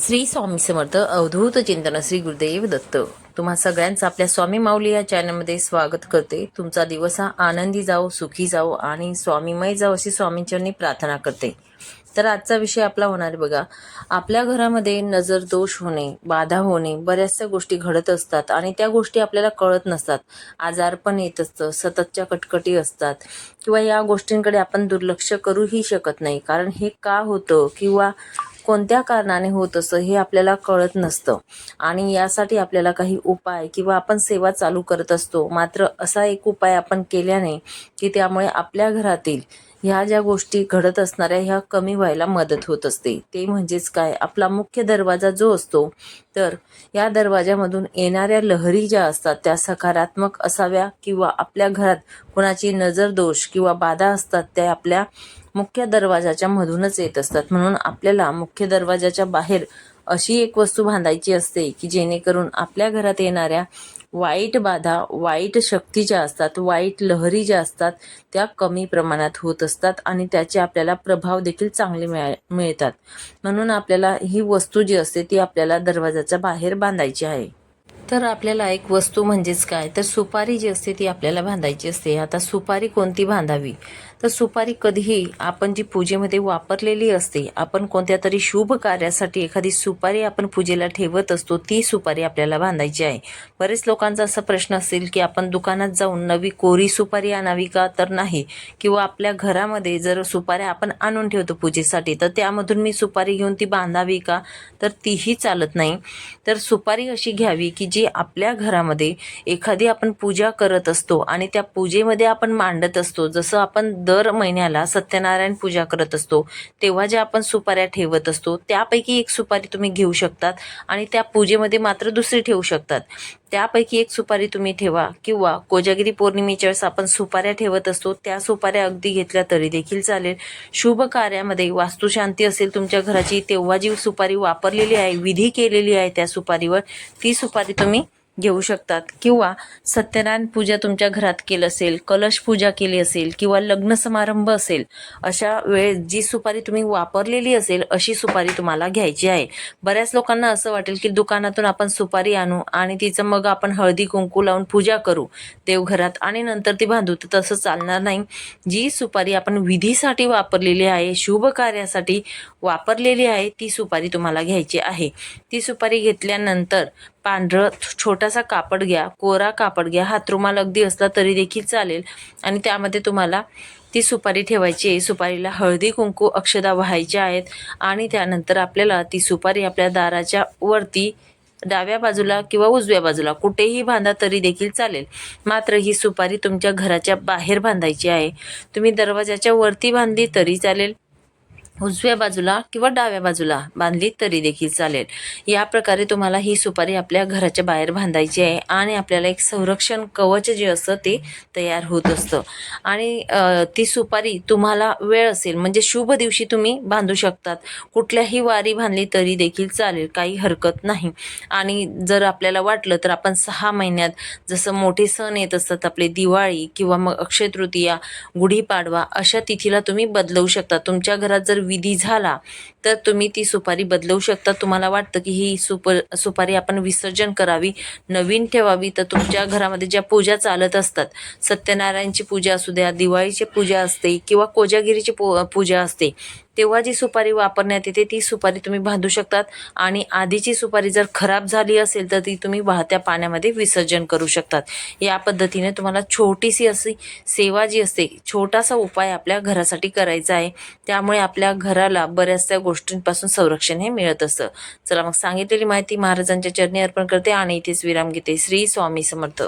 श्री स्वामी समर्थ अवधूत चिंतन श्री गुरुदेव दत्त. तुम्हा सगळ्यांचं आपल्या स्वामी माऊली या चॅनलमध्ये स्वागत करते. तुमचा दिवस हा आनंदी जाओ सुखी जाओ आणि स्वामीमय जाओ अशी स्वामींचरणी प्रार्थना करते. तर आजचा विषय आपला होणार आहे बघा. आपल्या घरामध्ये नजर दोष होणे बाधा होणे बऱ्याचशा गोष्टी घडत असतात आणि त्या गोष्टी आपल्याला कळत नसतात. आजार पण येत असतं सततच्या कटकटी असतात. किंवा या गोष्टींकडे आपण दुर्लक्ष करूही शकत नाही. कारण हे का होतं? किंवा कोणत्या कारणाने होत असतं हे आपल्याला कळत नसतं. आणि यासाठी आपल्याला काही उपाय किंवा आपण सेवा चालू करत असतो. मात्र असा एक उपाय आपण केल्याने की त्यामुळे आपल्या घरातील ह्या ज्या गोष्टी घडत असणाऱ्या ह्या कमी व्हायला मदत होत असते. ते म्हणजेच काय? आपला मुख्य दरवाजा जो असतो तर या दरवाजामधून येणाऱ्या लहरी ज्या असतात त्या सकारात्मक असाव्या किंवा आपल्या घरात कोणाची नजर दोष किंवा बाधा असतात त्या आपल्या मुख्य दरवाजाच्या मधूनच येत असतात. म्हणून आपल्याला मुख्य दरवाजाच्या बाहेर अशी एक वस्तू बांधायची असते की जेणेकरून आपल्या घरात येणाऱ्या वाईट बाधा वाईट शक्ती ज्या असतात वाईट लहरी ज्या असतात त्या कमी प्रमाणात होत असतात आणि त्याचे आपल्याला प्रभाव देखील चांगले मिळा मिळतात. म्हणून आपल्याला ही वस्तू जी असते ती आपल्याला दरवाजाच्या बाहेर बांधायची आहे. तर आपल्याला एक वस्तू म्हणजेच काय? तर सुपारी जी असते ती आपल्याला बांधायची असते. आता सुपारी कोणती बांधावी तर सुपारी कधीही आपण जी पूजेमध्ये वापरलेली असते आपण कोणत्या तरी शुभ कार्यासाठी एखादी सुपारी आपण पूजेला ठेवत असतो ती सुपारी आपल्याला बांधायची आहे. बरेच लोकांचा असा प्रश्न असेल की आपण दुकानात जाऊन नवी कोरी सुपारी आणावी का? तर नाही. किंवा आपल्या घरामध्ये जर सुपाऱ्या आपण आणून ठेवतो पूजेसाठी तर त्यामधून मी सुपारी घेऊन ती बांधावी का? तर तीही चालत नाही. तर सुपारी अशी घ्यावी की जी जी आपल्या घरामध्ये एखादी आपण पूजा करत असतो आणि त्या पूजेमध्ये आपण मांडत असतो जसं आपण दर महिन्याला सत्यनारायण पूजा करत असतो तेव्हा ज्या आपण सुपाऱ्या ठेवत असतो त्यापैकी एक सुपारी तुम्ही घेऊ शकतात आणि त्या पूजेमध्ये मात्र दुसरी ठेवू शकतात. त्यापैकी एक सुपारी तुम्ही ठेवा किंवा कोजागिरी पौर्णिमेच्या वेळेस आपण सुपाऱ्या ठेवत असतो त्या सुपाऱ्या अगदी घेतल्या तरी देखील चालेल. शुभ कार्यामध्ये वास्तुशांती असेल तुमच्या घराची तेव्हा जी सुपारी वापरलेली आहे विधी केलेली आहे त्या सुपारीवर ती सुपारी तुम्ही घेऊ शकतात. किंवा सत्यनारायण पूजा तुमच्या घरात केलं असेल कलश पूजा केली असेल किंवा लग्न समारंभ असेल अशा वेळेस जी सुपारी तुम्ही वापरलेली असेल अशी सुपारी तुम्हाला घ्यायची आहे. बऱ्याच लोकांना असं वाटेल की दुकानातून आपण सुपारी आणू आणि तिचं मग आपण हळदी कुंकू लावून पूजा करू. देवघरात आणि नंतर ती बांधू तर तसं चालणार नाही. जी सुपारी आपण विधीसाठी वापरलेली आहे शुभ कार्यासाठी वापरलेली आहे ती सुपारी तुम्हाला घ्यायची आहे. ती सुपारी घेतल्यानंतर पांढरं छोटासा कापड घ्या कोरा कापड घ्या हातरुमाल अगदी असला तरी देखील चालेल. आणि त्यामध्ये तुम्हाला ती सुपारी ठेवायची आहे. सुपारीला हळदी कुंकू अक्षदा व्हायच्या आहेत. आणि त्यानंतर आपल्याला ती सुपारी आपल्या दाराच्या वरती डाव्या बाजूला किंवा उजव्या बाजूला कुठेही बांधा तरी देखील चालेल. मात्र ही सुपारी तुमच्या घराच्या बाहेर बांधायची आहे. तुम्ही दरवाजाच्या वरती बांधली तरी चालेल. उजव्या बाजूला किंवा डाव्या बाजूला बांधली तरी देखील चालेल. या प्रकारे तुम्हाला ही सुपारी आपल्या घराच्या बाहेर बांधायची आहे आणि आपल्याला एक संरक्षण कवच जे असतं ते तयार होत असतं. आणि ती सुपारी तुम्हाला वेळ असेल म्हणजे शुभ दिवशी तुम्ही बांधू शकतात. कुठल्याही वारी बांधली तरी देखील चालेल काही हरकत नाही. आणि जर आपल्याला वाटलं तर आपण सहा महिन्यात जसं मोठे सण येत असतात आपले दिवाळी किंवा मग अक्षय तृतीया गुढीपाडवा अशा तिथीला तुम्ही बदलवू शकता. तुमच्या घरात जर विधी झाला तर तुम्ही ती सुपारी बदलवू शकता. तुम्हाला वाटतं की ही सुप सुपारी आपण विसर्जन करावी नवीन ठेवावी तर तुमच्या घरामध्ये ज्या पूजा चालत असतात सत्यनारायणची पूजा असू द्या दिवाळीची पूजा असते किंवा कोजागिरीची पू पूजा असते तेव्हा जी सुपारी वापरण्यात येते ती सुपारी तुम्ही बांधू शकतात. आणि आधीची सुपारी जर खराब झाली असेल तर ती तुम्ही वाहत्या पाण्यामध्ये विसर्जन करू शकतात. या पद्धतीने तुम्हाला छोटीशी अशी सेवा जी असते छोटासा उपाय आपल्या घरासाठी करायचा आहे. त्यामुळे आपल्या घराला बऱ्याचशा गोष्टींपासून संरक्षण हे मिळत असतं. चला मग सांगितलेली माहिती महाराजांच्या चरणी अर्पण करते आणि इथेच विराम घेते. श्री स्वामी समर्थ.